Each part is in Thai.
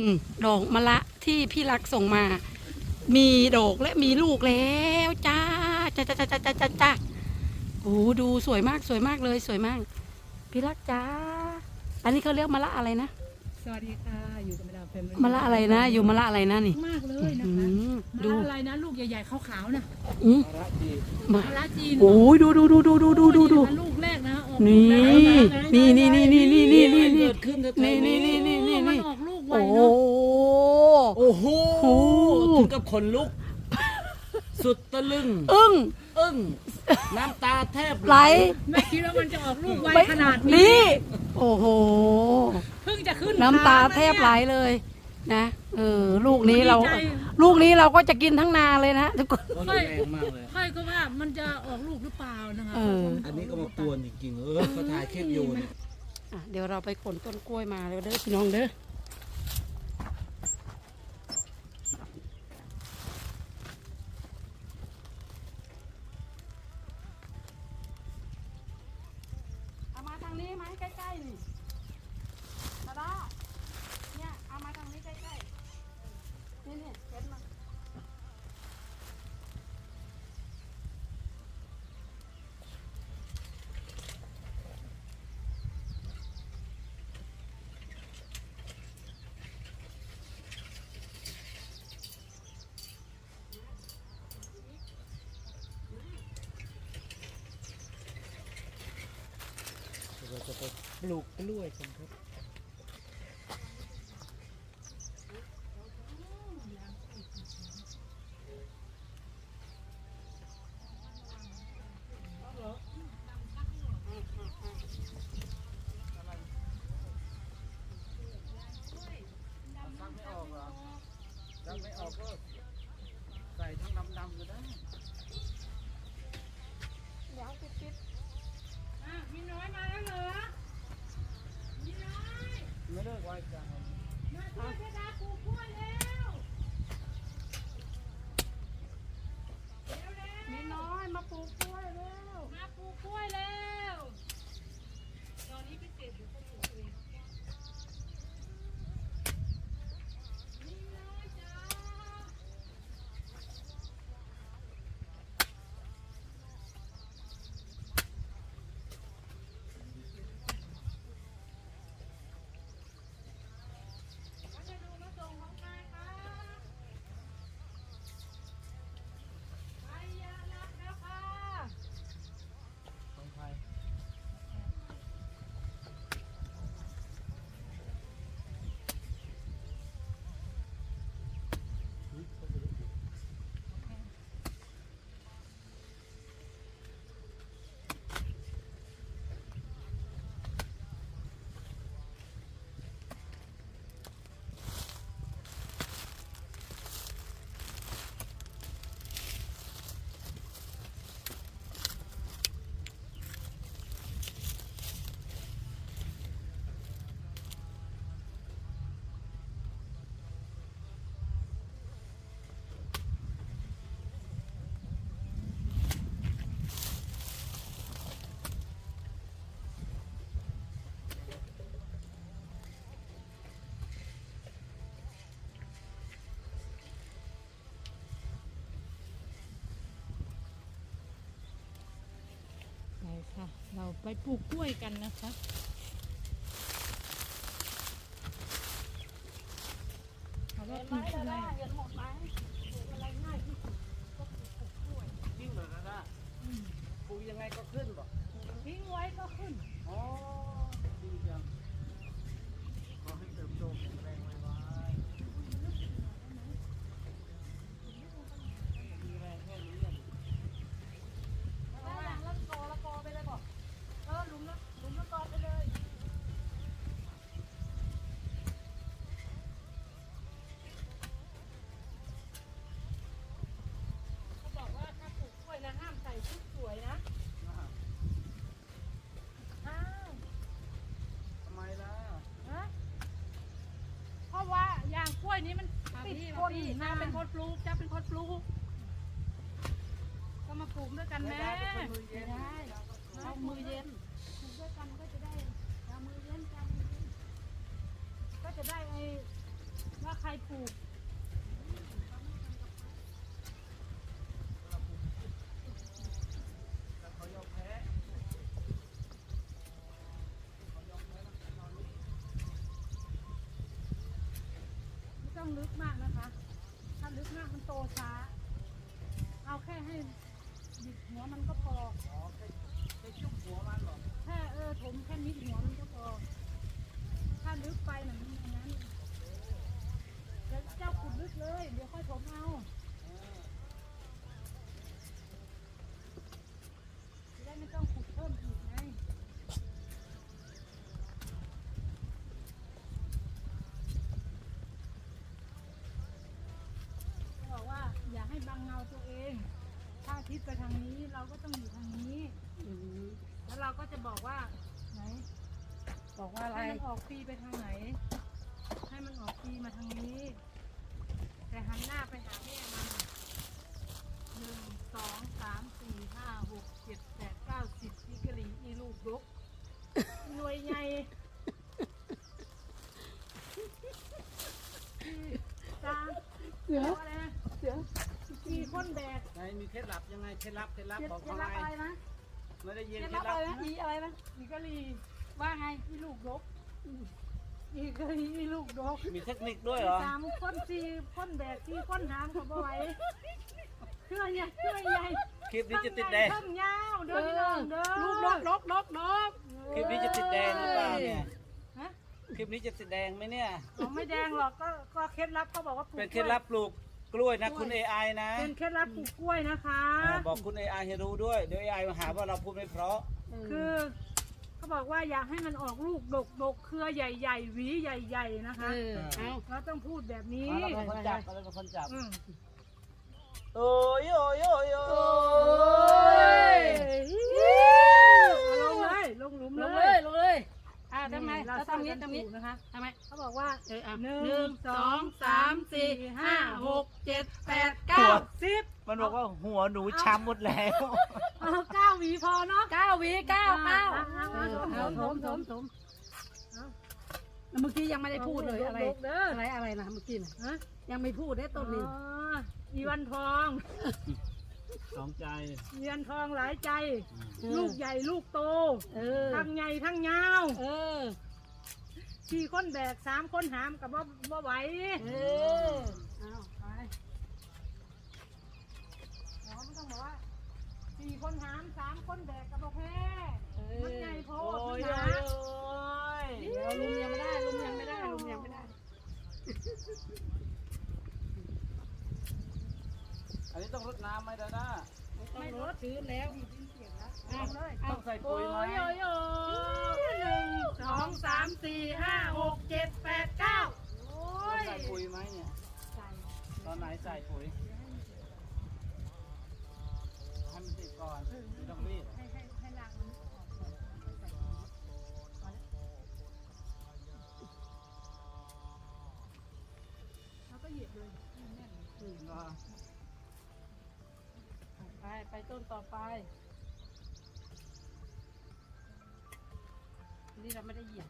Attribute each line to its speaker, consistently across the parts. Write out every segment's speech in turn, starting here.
Speaker 1: อืมดอกมะละที่พี่รักส่งมา มีดอกและมีลูกแล้วจ้าจ้าจ้าจ้าจ้าจ้าจ้าจ้าโอ้ดูสวยมากสวยมากเลยสวยมาก พี่รักจ้า อันนี้เขาเรียกมะละอะไรนะ
Speaker 2: สวัสดีค่ะอยู่กับมาดามเฟม
Speaker 1: มะละอะไรนะ อยู่มะละอะไรนะนี่
Speaker 2: มากเลยนะ
Speaker 1: อื
Speaker 2: คะ
Speaker 1: ม
Speaker 2: มะ
Speaker 1: ดู
Speaker 2: ละอะไรนะลูกใหญ่ๆขาวๆนะ
Speaker 1: อืมมามะ
Speaker 2: ละจีน
Speaker 1: โอ้ยดูดูดูดูดูดูดูดู
Speaker 2: นี่นะคะลูกแรกนะออก
Speaker 1: นี่
Speaker 2: ลูกแรกะ
Speaker 1: นี่นี่นี่นี่นี่นี่นี่นี่
Speaker 3: เกิดขึ้นแท้ๆ
Speaker 1: นี่นี่นี่นี่นี่
Speaker 2: มัน
Speaker 1: นี่
Speaker 2: ออกลูกไว
Speaker 1: โอ้
Speaker 2: เนาะ
Speaker 3: โอ้โห
Speaker 1: โอ้โห
Speaker 3: ถึงกับขนลุก สุดตะลึง
Speaker 1: อึ้ง
Speaker 3: อึ้ง น้ำตาแทบ
Speaker 1: ไหล
Speaker 2: ไม่คิดว่ามันจะออกลูกไว
Speaker 1: ไม่
Speaker 2: ขนาดนี้
Speaker 1: นี่โอ้โห
Speaker 2: เพิ่งจะขึ้น
Speaker 1: น้ำตาแทบไหล
Speaker 2: ขา
Speaker 1: เลยนะเออลูกนี้เรา
Speaker 2: ดีใจ
Speaker 1: ลูกนี้เราก็จะกินทั้งนาเลยนะทุกคน
Speaker 3: ก็รุนแรงมากเลย
Speaker 2: ค่อยก็ว่ามันจะออกลูกหรือเปล่านะคะ
Speaker 1: เออ
Speaker 3: อันนี้ก็มาปวนจริงๆ เออเขาถ่ายคลิปอยู่เนี่ย
Speaker 1: อะเดี๋ยวเราไปขนต้นกล้วยมาเร็วเด้อพี่น้องเด้อ
Speaker 3: যায়নি ปลูกกล้วยกันครับซักไม่ออกเหรอซักไม่ออกก็ใส่ทั้งดำๆก็ได้
Speaker 2: ค่ะ เราไปปลูกกล้วยกันนะคะเอาก็ปลูกอะไร
Speaker 1: เห็นไหมอะไรง่ายที่สุดก็ปลูกกล้วย
Speaker 3: จริงเหรอนะปลูกยังไงก็ขึ้นบอก
Speaker 2: ทิ้งไว้ก็ขึ้น
Speaker 3: อ๋อดีจังขอให้เติบโตแข็งแรงไว้ไว้มีแรงแค่นี้อะ
Speaker 1: แล้วหลังแล้วกอละกอไปเลยบอกเออหลุมละหลุมละกอไปเลย เขาบอกว่าถ้าปลูกกล้วยนะห้ามใส่ชุดสวยนะอ้าว
Speaker 3: ทำไมล่ะ
Speaker 2: ฮะเพราะว่ายางกล้วยนี้มันติดค นนาเป็นคนปลูกจะเป็นคนปลูก ก็มาปลูกด้วยกันแม่
Speaker 3: ไม่ได้เป็นคนมือเย็น
Speaker 2: ไม่ได้เอามือเย็นปลูกด้วยกันก็จะได้เอามือเย็นกันก็จะได้ไอ้ปลูก
Speaker 3: แต่เขายอมแพ้
Speaker 2: ไม่ต้องลึกมากนะคะถ้า ลึกมากมันโตช้า เอาแค่ให้บิดหัวมันก็พอ
Speaker 3: อ๋อแค่แค่ชุบหัวมันเหรอ
Speaker 2: แค่เออถมแค่นิดหัวมันก็พอ ถ้าลึกไปหนังอันนั้นเดี๋ยวเจ้าขุดลึกเลย เดี๋ยวค่อยถมเอาจะได้ไม่ต้องขุดเพิ่มอีกไงเขาบอกว่าอย่าให้บังเงาตัวเอง ถ้า ทิศไปทางนี้เราก็ต้องอยู่ทางนี้
Speaker 1: อืม
Speaker 2: แล้วเราก็จะบอกว่าไหน
Speaker 1: บอกว่าอะไร
Speaker 2: ให้มันออกฟรีไปทางไหน ให้มันออกฟรีมาทางนี้ แต่หันหน้าไปหาแม่มันหนึ่งสองสามสี่ห้าหกเจ็ดแปดเก้าสิบอีกะหลีอีลูกดกหน่วยใหญ่สาม
Speaker 1: เสือ
Speaker 2: อะไรนะ
Speaker 1: เสือ
Speaker 2: สี่คนแบก
Speaker 3: ไหนมีเคล็ดลับยังไงเคล็ ดลับเคล็ดลับ
Speaker 2: เคล็ด
Speaker 3: บอก
Speaker 2: เคล็
Speaker 3: เขา
Speaker 2: ด
Speaker 3: ไง
Speaker 2: ลับอะไรนะ
Speaker 3: ไม่ได้ยิน
Speaker 1: เคล็ด
Speaker 3: เคล็
Speaker 1: ลั
Speaker 3: ด
Speaker 1: บ
Speaker 3: ลั
Speaker 1: อะ
Speaker 3: บ
Speaker 1: ไรนะอีอะไรนะ
Speaker 2: อีกะหลี
Speaker 1: ว่าไง
Speaker 2: อีลูกดกอีกะหลีอีลูกดก
Speaker 3: มีเทคนิคด้วยเหรอ
Speaker 2: สามคนสี่คนแบกสี่คนหามเขาบ่ไหวเครื่องใหญ่เครื่องใหญ่
Speaker 3: คลิปนี้จะติดแดง
Speaker 2: เครื่องยาวเด้อพี่น้องเด้อ
Speaker 1: ลูกนกนกนกนก
Speaker 3: คลิปนี้จะติดแดงหรือเปล่าเนี่ย
Speaker 2: ฮะ
Speaker 3: คลิปนี้จะติดแดงไหมเนี่ย
Speaker 2: อ๋อไม่แดงหรอกก็ก็เคล็ดลับเขาบอกว่าปลูก
Speaker 3: เป็นเคล็ดลับปลูก กล้วยนะคุณ AI นะ
Speaker 2: เป็นเคล็ดลับปลูกกล้วยนะคะ
Speaker 3: อ่าบอกคุณ AI ให้รู้ด้วย เดี๋ยว AI มาหาว่าเราพูดไม่เพราะ
Speaker 2: คือเขาบอกว่าอยากให้มันออกลูกดกดกเครือใหญ่ๆหวีใหญ่ ๆ นะคะ
Speaker 1: เออเอา
Speaker 2: เราต้องพูดแบบนี้
Speaker 3: เราเป็นคนจับเราเป็นคนจับ
Speaker 2: อืม
Speaker 3: โอ้ยโอ้ยโอ้ยโอ้ย
Speaker 2: ลงเลยลงหลุม
Speaker 1: ล
Speaker 2: เล
Speaker 1: งเลย
Speaker 2: ย
Speaker 1: ลงเลยอ่าทำไง
Speaker 2: เรา
Speaker 1: เรา
Speaker 2: ทำ
Speaker 1: ทำ
Speaker 2: นี้
Speaker 1: นี้
Speaker 2: ทำ
Speaker 1: ทำ
Speaker 2: นี้
Speaker 1: นี้
Speaker 2: นะคะ
Speaker 1: ทำไม
Speaker 2: เขาบอกว่า
Speaker 1: เอออะ
Speaker 2: หนึ่ง
Speaker 1: หนึ่ง
Speaker 2: ส
Speaker 1: ส
Speaker 2: อ
Speaker 1: องง
Speaker 2: สา
Speaker 1: สามม
Speaker 2: สี่
Speaker 1: สี่
Speaker 2: ห้า
Speaker 1: ห้า
Speaker 2: ห
Speaker 1: ห
Speaker 2: ก
Speaker 1: ก เจ็ดแปด
Speaker 2: เก้า
Speaker 1: เก้า
Speaker 2: สิบ
Speaker 3: มันบอกว่าหัวหนูช้ำหมดแล้ว
Speaker 2: เอาเก้าหวีพอเนาะ
Speaker 1: เก้าวีเก้าเก้า
Speaker 2: อะอะ
Speaker 1: เอ
Speaker 2: อะ
Speaker 1: อ
Speaker 2: ถ
Speaker 1: เอา
Speaker 2: ม
Speaker 1: ถ
Speaker 2: ถ
Speaker 1: ม
Speaker 2: ม
Speaker 1: ถ
Speaker 2: ถ
Speaker 1: ม
Speaker 2: ม
Speaker 1: ถมแล้วเมื่อกี้ยังไม่ได้พูดเลยอะไร
Speaker 2: ลูกเด้อ
Speaker 1: อะไรอะไรนะเมื่อกี้น่ะ
Speaker 2: ฮะ
Speaker 1: ยังไม่พูดได้ต้นนี้
Speaker 2: อ๋ออีวันทอง
Speaker 3: สองใจ
Speaker 2: อีวันทองหลายใจ
Speaker 1: เออ
Speaker 2: ลูกใหญ่ลูกโต
Speaker 1: เออ
Speaker 2: ทั้งใหญ่ทั้งยาว
Speaker 1: เออ
Speaker 2: สี่คนแบกสามคนหามกับบ่บ่ไหว
Speaker 1: เออเอา
Speaker 2: ไปหมอไม่ต้องบอกว่าสี่ คนหามสามคนแบกกับบ่แพ้
Speaker 1: เอ
Speaker 2: มันใหญ่
Speaker 1: อ
Speaker 2: โพ
Speaker 3: โอ้
Speaker 2: ดมัน
Speaker 3: ย
Speaker 2: หนา
Speaker 3: โอ้ย
Speaker 1: เดี๋ยวลุงยังไม่ได้ลุงยังไม่ได้ลุงยังไม่ได้
Speaker 3: อันนี้ต้องรดน้ำไหมดาด้า
Speaker 1: ไม่ลดชื้นแล้ว
Speaker 2: เอาเลย
Speaker 3: ต้องใส่ปุ๋ยไหม
Speaker 2: โอ้ยโอ้ยโอ้ยหนึ่งสองสามสี่ห้าหกเจ็ดแปดเก้าโอ้
Speaker 3: ต้อง
Speaker 2: ย
Speaker 3: ใส่ปุ๋ยไหมเนี่ย
Speaker 2: ใส่
Speaker 3: ตอนไหนใส่ปุ๋ย ให้มันติด ก่อนไม่ต้องรีบ
Speaker 2: ให้ให้ให้ลางมันออกก่อนแล้วค่อยใส่ปุ๋ยพอแล้วแล้วก็เหยียบเลยให้แน่นเลย
Speaker 3: ก็
Speaker 1: ไปไปต้นต่อไป นี่เราไม่ได้เหยียบ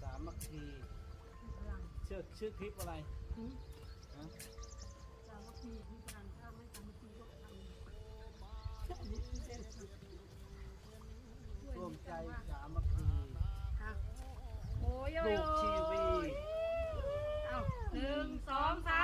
Speaker 3: สามมัคคีชื่อชื่อคลิปอะไร
Speaker 1: หืม
Speaker 3: ฮะ
Speaker 1: สามัคคีที่การถ้าไม่สามัคคีก็ทำ
Speaker 3: ร่วมใจสามมัคคี
Speaker 1: อะโอ้ย
Speaker 3: ปลูกชีวี
Speaker 1: เอาหนึ่งสองสาม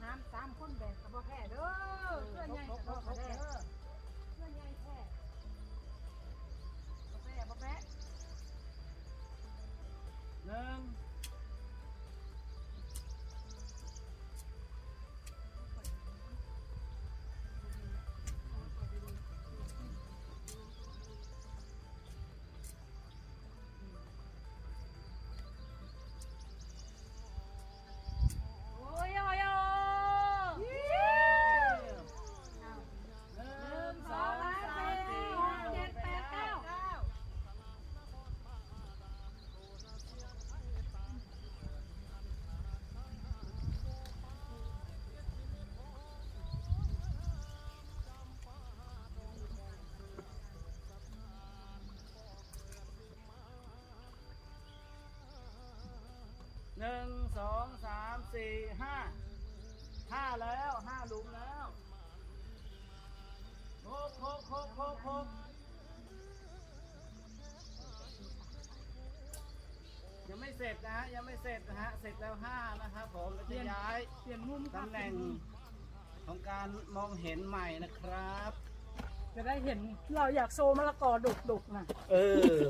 Speaker 1: หา
Speaker 2: ม สองสา
Speaker 1: ม
Speaker 2: สี่ห้าห้าแล้วห้าลุมแล้วหกหกหกหกหกยั
Speaker 3: งไม่เสร็จนะฮะยังไม่เสร็จนะฮะเสร็จแล้วห้านะครับผมจะย้าย
Speaker 2: เปลี่ยนมุมครั
Speaker 3: ตำแหน่งของการมองเห็นใหม่นะครับ
Speaker 2: จะได้เห็นเราอยากโซมะละกอดุกดุกนะ
Speaker 3: เออ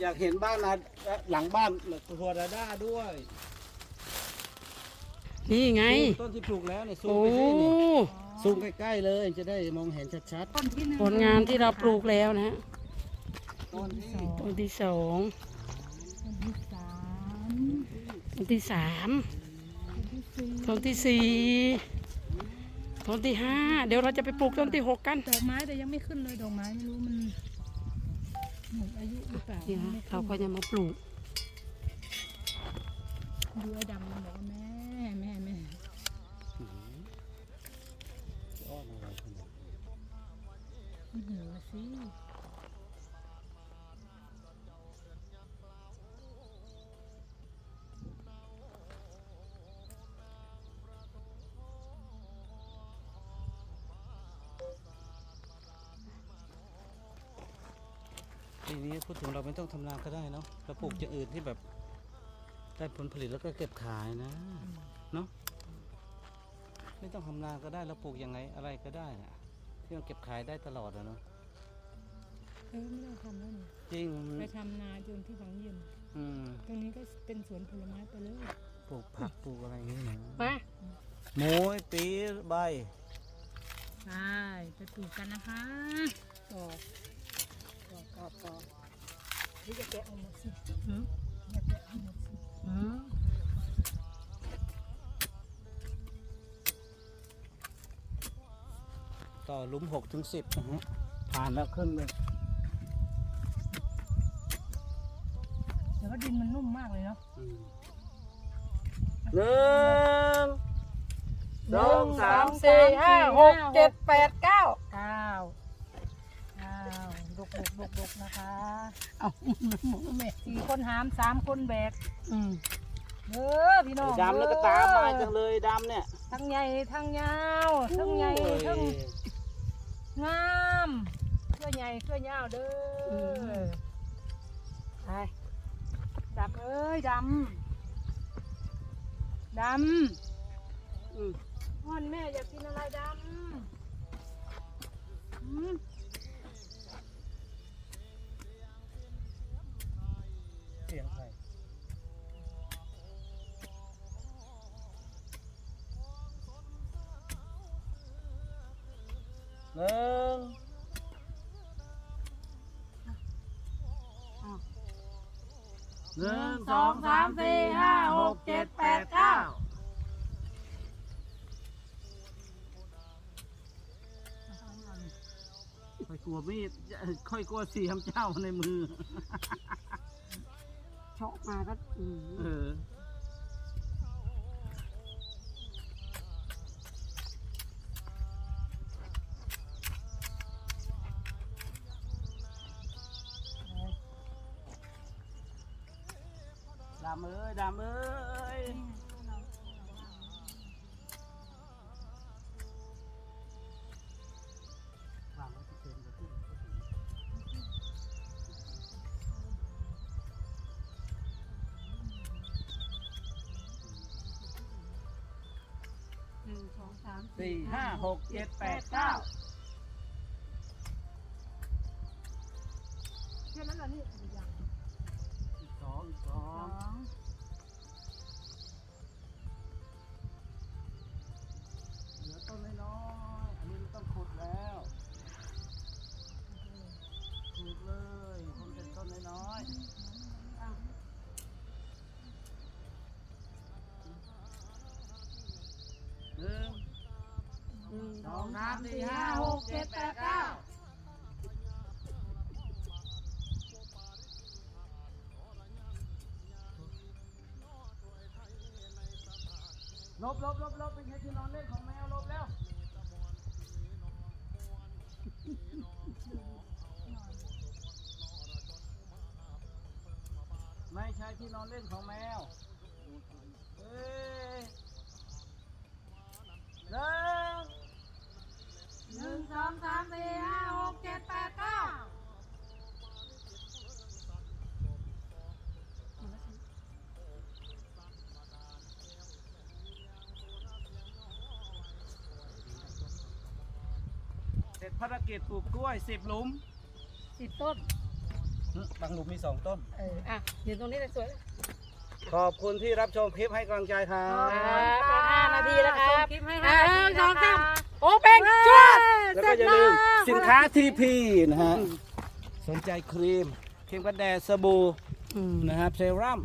Speaker 3: อยากเห็นบ้านนะหลังบ้านครัวดาด้าด้วย
Speaker 1: นี่ไง
Speaker 3: ต้นที่ปลูกแล้วเนี่ยซูม
Speaker 1: โอ้
Speaker 3: ไปสิเนี่ยซูมใกล้ๆเลยจะได้มองเห็นชัด
Speaker 2: ต้นที่หนึ่ง
Speaker 1: ผลงานที่เราปลูกแล้วนะฮะ
Speaker 3: ๆต้นที่
Speaker 1: ต้นที่สอง
Speaker 2: ต้นที่สาม
Speaker 1: ต้นที่สาม
Speaker 2: ต้นที่สี่
Speaker 1: ต้นที่สี่ต้นที่ห้าเดี๋ยวเราจะไปปลูกต้นที่หกกัน
Speaker 2: ดอกไม้แต่ยังไม่ขึ้นเลยดอกไม้ไม่รู้มันหมดอายุหรือเปล่า
Speaker 1: นี่นะ
Speaker 2: ไม่
Speaker 1: เขา
Speaker 2: ขึ้น
Speaker 1: ก็จะมาปลูก
Speaker 2: ดูไอ้ดำมันบอกว่าแม่แม่แม่
Speaker 3: อ้อนอะไรขนาดนี้
Speaker 2: อื้อ
Speaker 3: ทีนี้พูดถึงเราไม่ต้องทำนาก็ได้เนาะเราปลูกอย่างอื่นที่แบบได้ผลผลิตแล้วก็เก็บขายนะเนาะไม่ต้องทำนาก็ได้เราปลูกยังไงอะไรก็ได้นะที่มันเก็บขายได้ตลอดอะเนาะ
Speaker 2: เออไม่ต้องทำแล้วนี่
Speaker 3: จริง
Speaker 2: ไปทำนาจนที่ฝังเย็น
Speaker 3: อืม
Speaker 2: ตรงนี้ก็เป็นสวนผลไม้ไปเลย
Speaker 3: ปลูกผักปลูกอะไรอย่างนี้นะ
Speaker 1: มา
Speaker 3: โมยปีใบ
Speaker 2: ไปไปปลูกกันนะคะต่อต่อต่อต่อนี่จะแกะเอาหมดสิ
Speaker 1: อืม
Speaker 2: จะแกะเอาหมดสิ
Speaker 1: อืม
Speaker 3: ต่อหลุมหกถึงสิบนะฮะผ่านแล้วครึ่งหนึ่ง
Speaker 2: แต่ว่าดินมันนุ่มมากเลยเนาะ
Speaker 3: อืมหนึ่งสองสาม
Speaker 1: สี่ห้าหกเจ็ดแปดเก้า
Speaker 2: เก้าเก้าดกดกดกดกนะคะ
Speaker 1: เอาหมูแม่
Speaker 2: สี่คนหามสามคนแบก
Speaker 1: อืม
Speaker 2: เออพี่น้อง
Speaker 3: ดำแล้วก็ตามมาจังเลยดำเนี่ย
Speaker 2: ทั้งใหญ่ทั้งยาวทั้งใหญ่ทั้งงามเสื้อใหญ่เสื้อยาวเด้อไป ดำเอ้ยดำ ดำ
Speaker 3: อืม
Speaker 2: พ่อนแม่อยากกินอะไรดำอืม
Speaker 3: หนึ่งสองสามสี่ห้าหกเจ็ดแปดเก้าค่อยกลัวมีดค่อยกลัวเสียมเจ้าในมือ
Speaker 1: เชาะมาก็อืม
Speaker 3: เออ ดำเอ้ยดำเอ้ยวางไว้ที่เต็มเลยที่
Speaker 2: หนึ่งสองสาม
Speaker 3: สี่ห้าหกเจ็ดแปดเก้า
Speaker 2: อง
Speaker 3: สามสี่ห้าหกเจ็ดแปดเก้าลบลบลบลบเป็นไงที่นอนเล่นของแมวลบแล้วไม่ใช่ที่นอนเล่นของแมวเอ้
Speaker 2: สามสี่ห้าหกเจ็ดแปดเก้า
Speaker 3: เสร็จภารกิจปลูกกล้วยสิบหลุม
Speaker 2: สิบต้น
Speaker 3: บางหลุมมีสองต้น
Speaker 2: เออ อะเห็นตรงนี้เลยสวย
Speaker 3: ขอบคุณที่รับชมคลิปให้กำลังใจครับ
Speaker 1: ครับ อ่านาทีแล้วครับ
Speaker 2: ส่คลิปให้ห้านาทีนะคะ
Speaker 1: โอเพ่งจวด
Speaker 3: แล้วก็อย่าลืมสินค้าทีพีนะฮะสนใจครีมครีมกันแดดสบู่นะครับเซรั่ม